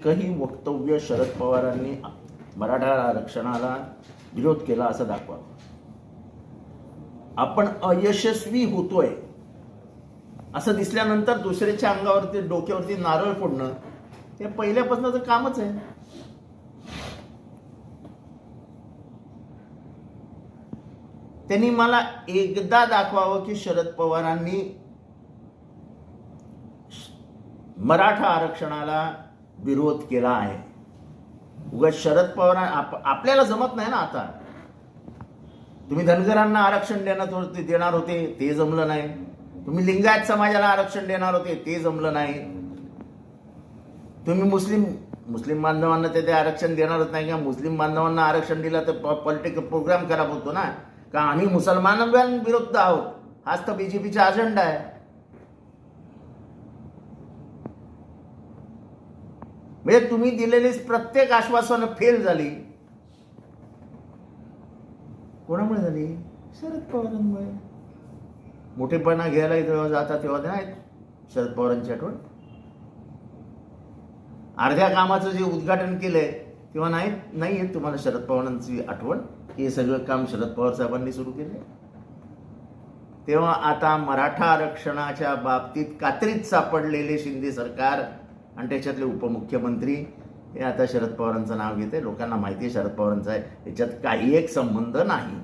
एकही वक्तव्य शरद पवारांनी मराठा आरक्षणाला विरोध केला असं दाखवा. आपण अयशस्वी होतोय असं दिसल्यानंतर दुसऱ्याच्या अंगावरती डोक्यावरती नारळ फोडणं हे पहिल्यापासूनच कामच आहे. त्यांनी मला एकदा दाखवावं की शरद पवारांनी मराठा आरक्षणाला विरोध केला आहे. उगाच शरद पवार आप, आपल्याला जमत नाही ना आता. तुम्ही धनगरांना आरक्षण देणार देणार होते ते जमलं नाही. तुम्ही लिंगायत समाजाला आरक्षण देणार होते ते जमलं नाही. तुम्ही मुस्लिम मुस्लिम बांधवांना ते ते आरक्षण देणारच नाही का? मुस्लिम बांधवांना आरक्षण दिलं तर पॉलिटिकल प्रोग्राम खराब होतो ना? का आम्ही मुसलमानांविरुद्ध आहोत? हाच तर बीजेपीचा अजेंडा आहे. म्हणजे तुम्ही दिलेली प्रत्येक आश्वासनं फेल झाली. कोणामुळे झाली? शरद पवारांमुळे. मोठेपणा घ्यायला जेव्हा जातात तेव्हा नाही शरद पवारांची आठवण. अर्ध्या कामाचं जे उद्घाटन केलंय तेव्हा नाही नाही येत तुम्हाला शरद पवारांची आठवण? हे सगळं काम शरद पवार साहेबांनी सुरू केले तेव्हा आता मराठा आरक्षणाच्या बाबतीत कात्रीत सापडलेले शिंदे सरकार आणि त्याच्यातले उपमुख्यमंत्री हे आता शरद पवारांचं नाव घेते. लोकांना माहिती आहे शरद पवारांचा आहे याच्यात काही एक संबंध नाही.